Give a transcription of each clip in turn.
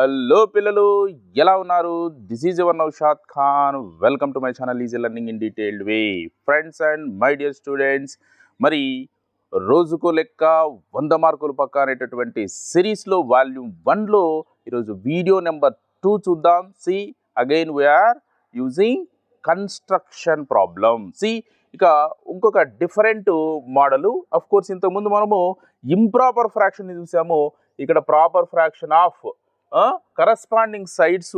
Hello పిల్లలు ఎలా ఉన్నారు? This is your Naushad Khan welcome to my channel easy learning in detailed way friends and my dear students మరి రోజుకు లెక్క వంద మార్కులు పక్క అనేటటువంటి సిరీస్లో వాల్యూమ్ వన్లో ఈరోజు వీడియో నెంబర్ టూ చూద్దాం. See again we're using construction problem see ఇక ఇంకొక డిఫరెంట్ మోడలు అఫ్ కోర్స్ ఇంతకుముందు మనము ఇంప్రాపర్ ఫ్రాక్షన్ చూసాము. ఇక్కడ proper fraction of corresponding sides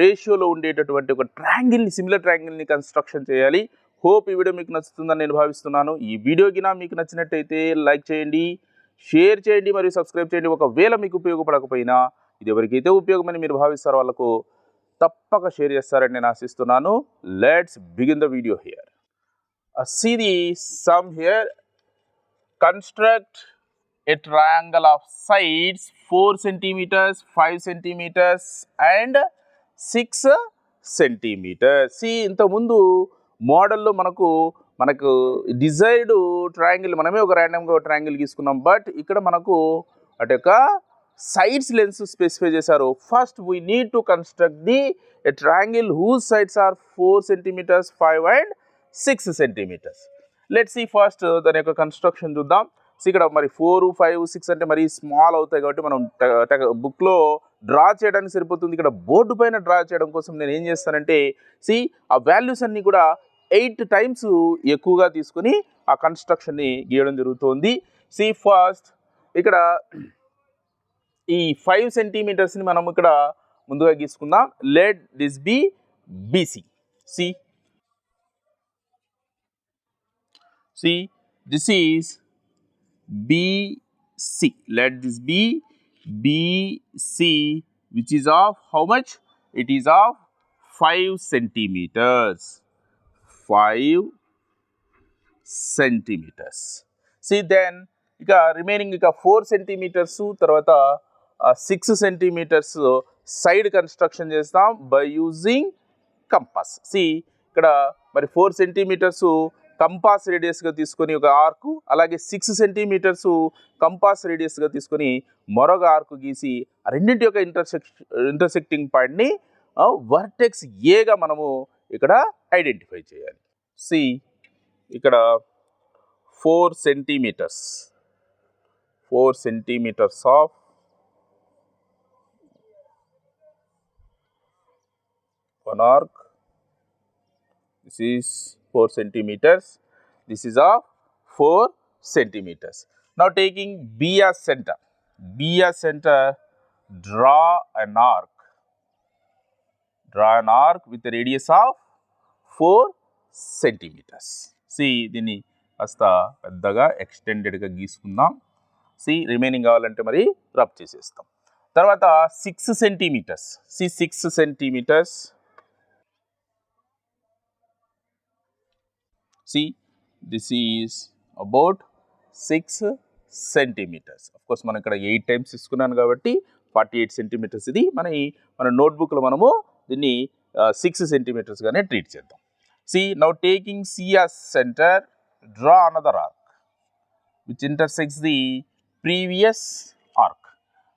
రేషియోలో ఉండేటటువంటి ఒక ట్రాంగిల్ని సిమిలర్ ట్రాంగిల్ని కన్స్ట్రక్షన్ చేయాలి. హోప్ ఈ వీడియో మీకు నచ్చుతుందని నేను భావిస్తున్నాను. ఈ వీడియో గినా మీకు నచ్చినట్టయితే లైక్ చేయండి షేర్ చేయండి మరియు సబ్స్క్రైబ్ చేయండి. ఒకవేళ మీకు ఉపయోగపడకపోయినా ఇది ఎవరికైతే ఉపయోగమని మీరు భావిస్తారో వాళ్ళకు తప్పక షేర్ చేస్తారని నేను ఆశిస్తున్నాను. Let's begin the video here see the some here here. Construct a triangle of sides 4 centimeters 5 centimeters and 6 centimeters. See ఇంతకుముందు మోడల్లో మనకు మనకు డిజైర్డ్ ట్రయాంగిల్ మనమే ఒక ర్యాండమ్గా ఒక ట్రయాంగిల్ తీసుకున్నాం బట్ ఇక్కడ మనకు అటు యొక్క సైడ్స్ లెన్స్ స్పెసిఫై చేశారు. First we need to construct the a triangle whose sides are four centimeters five and six centimeters let see first దాని యొక్క కన్స్ట్రక్షన్ చూద్దాం. సో ఇక్కడ మరి ఫోర్ ఫైవ్ సిక్స్ అంటే మరి స్మాల్ అవుతాయి కాబట్టి మనం బుక్లో డ్రా చేయడానికి సరిపోతుంది. ఇక్కడ బోర్డు పైన డ్రా చేయడం కోసం నేను ఏం చేస్తానంటే సి ఆ వాల్యూస్ అన్నీ కూడా ఎయిట్ టైమ్స్ ఎక్కువగా తీసుకుని ఆ కన్స్ట్రక్షన్ని గీయడం జరుగుతుంది. సి ఫస్ట్ ఇక్కడ ఈ ఫైవ్ సెంటీమీటర్స్ని మనం ఇక్కడ ముందుగా గీసుకుందాం. Let this be BC see see this is BC. Let this be BC, which is of how much? It is of 5 centimeters. 5 centimeters. See then, ఇక రిమైనింగ్ ఇక ఫోర్ సెంటీమీటర్స్ తర్వాత six centimeters side construction చేస్తాం by using compass see ఇక్కడ మరి four centimetres compass రేడియస్గా తీసుకొని ఒక arc అలాగే సిక్స్ సెంటీమీటర్స్ కంపాస్ రేడియస్గా తీసుకొని మరొక ఆర్కు గీసి ఆ రెండింటి యొక్క ఇంటర్సెక్ ఇంటర్సెక్టింగ్ పాయింట్ని వర్టెక్స్ ఏగా మనము ఇక్కడ ఐడెంటిఫై చేయాలి. సి ఇక్కడ four centimeters four centimeters of one arc. This is 4 centimeters this is of 4 centimeters now taking b as center b as center draw an arc draw an arc with a radius of 4 centimeters see దీన్ని కాస్త పెద్దగా ఎక్స్టెండెడ్గా గీసుకుందాం C remaining కావాలంటే మరి rub చేసేస్తాం తర్వాత six centimeters see six centimeters see this is about 6 centimeters of course మనం ఇక్కడ eight times తీసుకున్నాను కాబట్టి ఫార్టీ ఎయిట్ సెంటీమీటర్స్ ఇది. మన ఈ- మన నోట్బుక్లో మనము దీన్ని సిక్స్ సెంటీమీటర్స్గానే ట్రీట్ చేద్దాం. See now taking CS center draw another arc which intersects the previous arc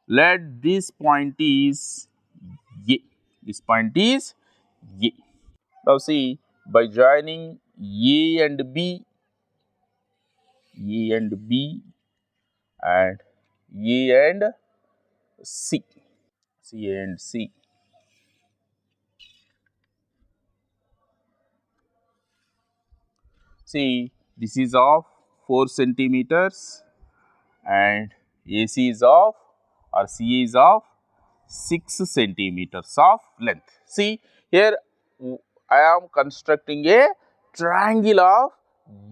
let this point is A this point is A now see by joining A and B, A and B, and A and C, C and C. See, this is of 4 centimeters and AC is of or CA is of 6 centimeters of length. See, here I am constructing a triangle of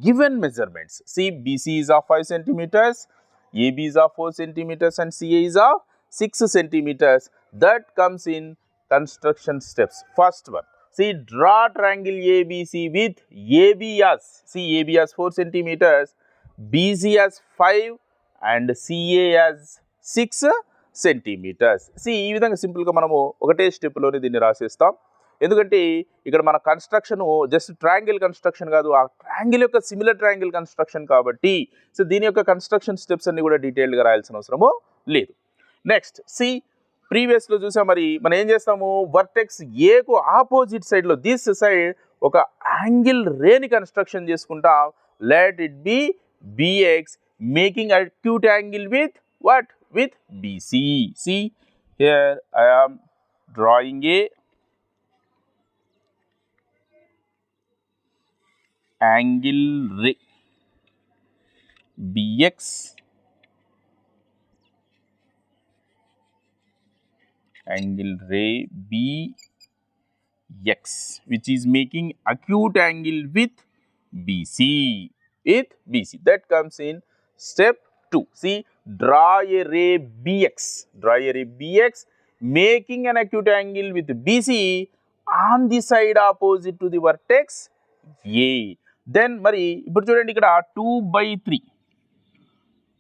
given measurements. See, BC is of 5 centimeters, AB is of 4 centimeters, and CA is of 6 centimeters. That comes in construction steps. First one. See, draw triangle ABC with AB as, see, AB as 4 centimeters, BC as 5, and CA as 6 centimeters see ఈ విధంగా సింపుల్గా మనము ఒకటే స్టెప్లోనే దీన్ని రాసేస్తాం ఎందుకంటే ఇక్కడ మన construction just triangle construction కాదు ఆ ట్రయాంగిల్ యొక్క సిమిలర్ ట్రయాంగిల్ కన్స్ట్రక్షన్ కాబట్టి సో దీని యొక్క కన్స్ట్రక్షన్ స్టెప్స్ అన్ని కూడా డీటెయిల్డ్గా రాయాల్సిన అవసరము లేదు. నెక్స్ట్ సి ప్రీవియస్లో చూసాం మరి మనం ఏం చేస్తాము? వర్టెక్స్ ఏకు ఆపోజిట్ సైడ్లో దిస్ సైడ్ ఒక యాంగిల్ రేని కన్స్ట్రక్షన్ చేసుకుంటాం let it be BX making acute angle with what with BC see here I am drawing a angle ray bx angle ray bx which is making acute angle with bc with bc that comes in step 2 see draw a ray bx. Draw a ray bx making an acute angle with bc on the side opposite to the vertex a then మరి ఇప్పుడు చూడండి ఇక్కడ two by three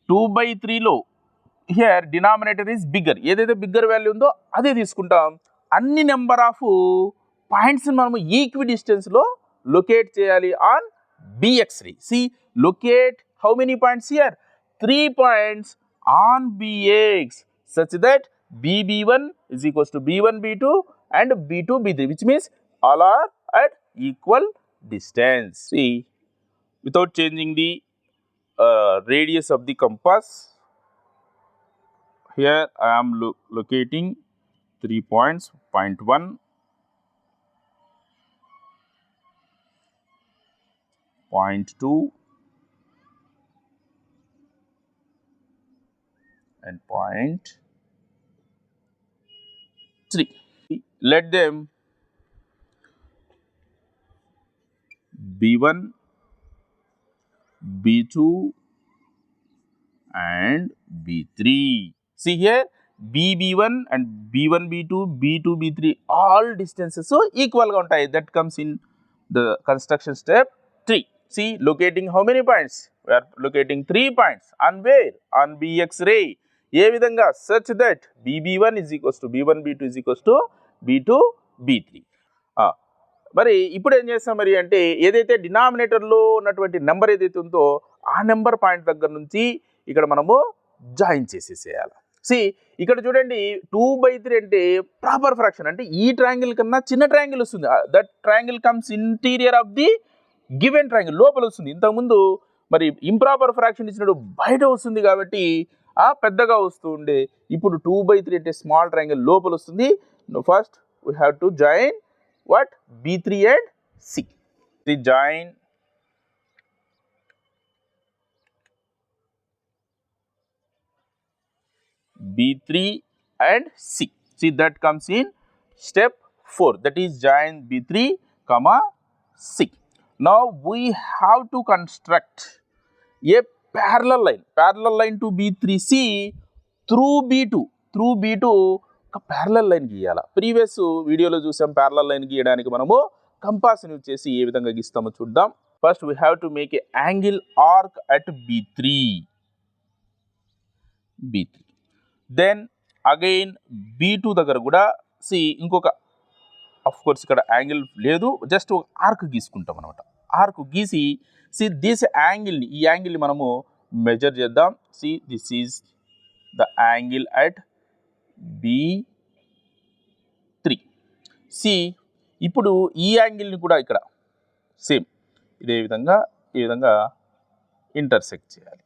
two by త్రీలో here denominator is bigger ఏదైతే bigger value ఉందో అదే తీసుకుంటాం. అన్ని నెంబర్ ఆఫ్ పాయింట్స్ని మనము ఈక్వి డిస్టెన్స్లో లొకేట్ చేయాలి on BX re see locate how many points here three points on BX such that bb1 is equals to b1 b2 and b2 b3 which means all are at equal distance. See without changing the uh, radius of the compass here i am lo locating three points point 1 point 2 and point 3 let them b1 b2 and b3 see here bb1 and b1 b2 b2 b3 all distances so equal గా ఉంటాయి that comes in the construction step 3 see locating how many points we are locating 3 points on where on bx ray ఏ విధంగా such that B B one is equals to B one B two is equals to B two B three మరి ఇప్పుడు ఏం చేస్తాం మరి అంటే ఏదైతే డినామినేటర్లో ఉన్నటువంటి నెంబర్ ఏదైతే ఉందో ఆ నెంబర్ పాయింట్ దగ్గర నుంచి ఇక్కడ మనము జాయిన్ చేసేసేయాలి. సి ఇక్కడ చూడండి టూ బై త్రీ అంటే ప్రాపర్ ఫ్రాక్షన్ అంటే ఈ ట్రయాంగిల్ కన్నా చిన్న ట్రయాంగిల్ వస్తుంది. That triangle comes interior of the given triangle లోపల వస్తుంది. ఇంతకుముందు మరి ఇంప్రాపర్ ఫ్రాక్షన్ ఇచ్చినప్పుడు బయట వస్తుంది కాబట్టి ఆ పెద్దగా వస్తూ ఉండే ఇప్పుడు టూ బై త్రీ అంటే స్మాల్ ట్రయాంగిల్ లోపల వస్తుంది. First we have to join what B3 and C. The join B3 and C. See that comes in step 4 that is join B3 comma C. Now we have to construct a parallel line parallel line to B3C through B2 through B2 ఒక parallel line గీయాల? Previous వీడియోలో చూసాం parallel line గీయడానికి మనము కంపాస్ని use చేసి ఏ విధంగా గీస్తామో చూద్దాం. First we have to make a angle arc at B three B three then again B two దగ్గర కూడా సి ఇంకొక అఫ్ కోర్స్ ఇక్కడ యాంగిల్ లేదు జస్ట్ ఒక ఆర్క్ గీసుకుంటాం అనమాట ఆర్క్ గీసి సి దిస్ యాంగిల్ని ఈ యాంగిల్ని మనము మెజర్ చేద్దాం. See this is the angle at three see ఇప్పుడు e ఈ యాంగిల్ని కూడా ఇక్కడ సేమ్ ఇదే విధంగా ఈ విధంగా ఇంటర్సెక్ట్ చేయాలి.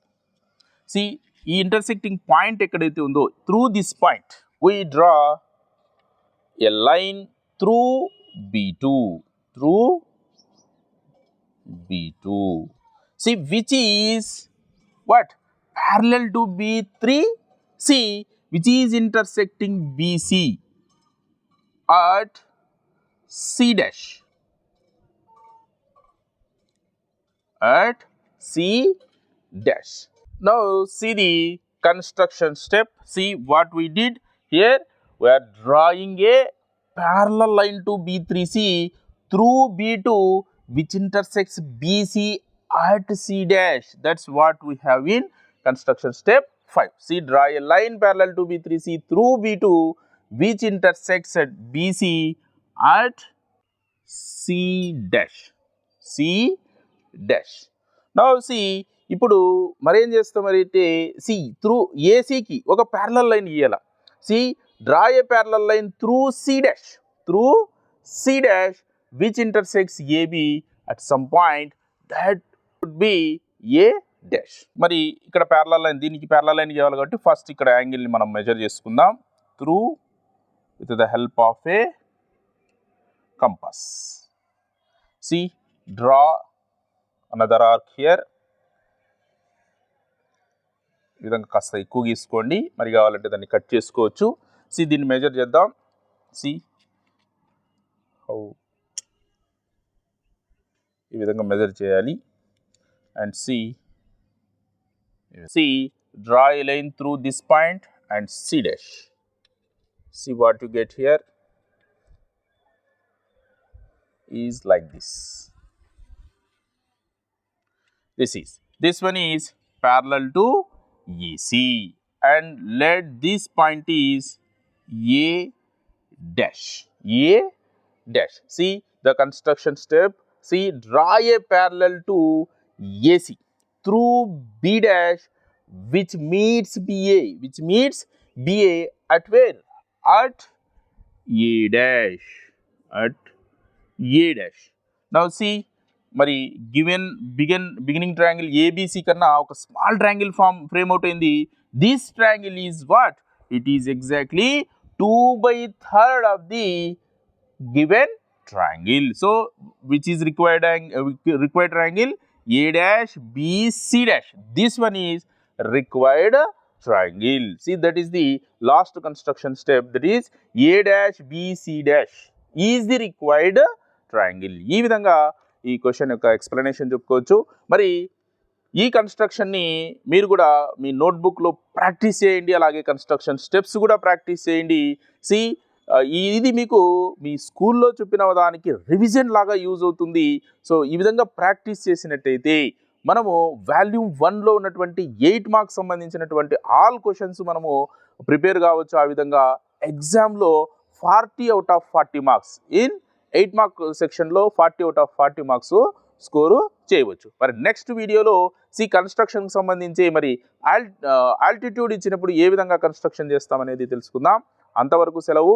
సి ఈ ఇంటర్సెక్టింగ్ పాయింట్ ఎక్కడైతే ఉందో through this point we draw a line through B two through B two see which is what? Parallel to b3 c which is intersecting bc at c dash at c dash. Now see the construction step. See what we did here. We are drawing a parallel line to b3c through b2 which intersects bc at c dash. That's what we have in construction step 5 see draw a line parallel to b3c through b2 which intersects at bc at c dash. C dash. Now see ఇప్పుడు మరేం చేస్తాం మరి అయితే C through ఏసీకి ఒక parallel line గీయాల see draw a parallel line through C dash through C dash which intersects AB at some point that would be A dash మరి ఇక్కడ ప్యారలల్ లైన్ దీనికి ప్యారలల్ లైన్ చేయాలి కాబట్టి ఫస్ట్ ఇక్కడ యాంగిల్ని మనం మెజర్ చేసుకుందాం. Through with the help of a compass see draw another arc here ఈ విధంగా కాస్త ఎక్కువ గీసుకోండి. మరి కావాలంటే దాన్ని కట్ చేసుకోవచ్చు. సి దీన్ని మెజర్ చేద్దాం. సి హౌ ఈ విధంగా మెజర్ చేయాలి. And see See, draw a line through this point and C dash. See what you get here is like this. This is, this one is parallel to EC and let this point is A dash, A dash. See the construction step, see draw a parallel to AC. Through B dash which meets BA which meets BA at where? At A dash at A dash now see మరి given begin beginning triangle ABC కన్నా ఒక small triangle form frame out అయింది this triangle is what it is exactly two by third of the given triangle so which is required required A dash, B, C dash. This one is required triangle. See that is the last construction step. That is a dash b c dash. Is the required triangle. ఈ విధంగా ఈ question యొక్క explanation చెప్పుకోవచ్చు. మరి ఈ కన్స్ట్రక్షన్ని మీరు కూడా మీ నోట్బుక్లో practice చేయండి. అలాగే కన్స్ట్రక్షన్ స్టెప్స్ కూడా ప్రాక్టీస్ చేయండి. సి ఇది మీకు మీ స్కూల్లో చెప్పిన దానికి రివిజన్ లాగా యూజ్ అవుతుంది. సో ఈ విధంగా ప్రాక్టీస్ చేసినట్టయితే మనము వాల్యూమ్ వన్లో ఉన్నటువంటి ఎయిట్ మార్క్స్ సంబంధించినటువంటి ఆల్ క్వశ్చన్స్ మనము ప్రిపేర్ కావచ్చు. ఆ విధంగా ఎగ్జామ్లో forty out of forty marks in eight mark సెక్షన్లో forty out of forty marks score చేయవచ్చు. మరి నెక్స్ట్ వీడియోలో సి కన్స్ట్రక్షన్కి సంబంధించి మరి ఆల్ ఆల్టిట్యూడ్ ఇచ్చినప్పుడు ఏ విధంగా కన్స్ట్రక్షన్ చేస్తామనేది తెలుసుకుందాం. అంతవరకు సెలవు.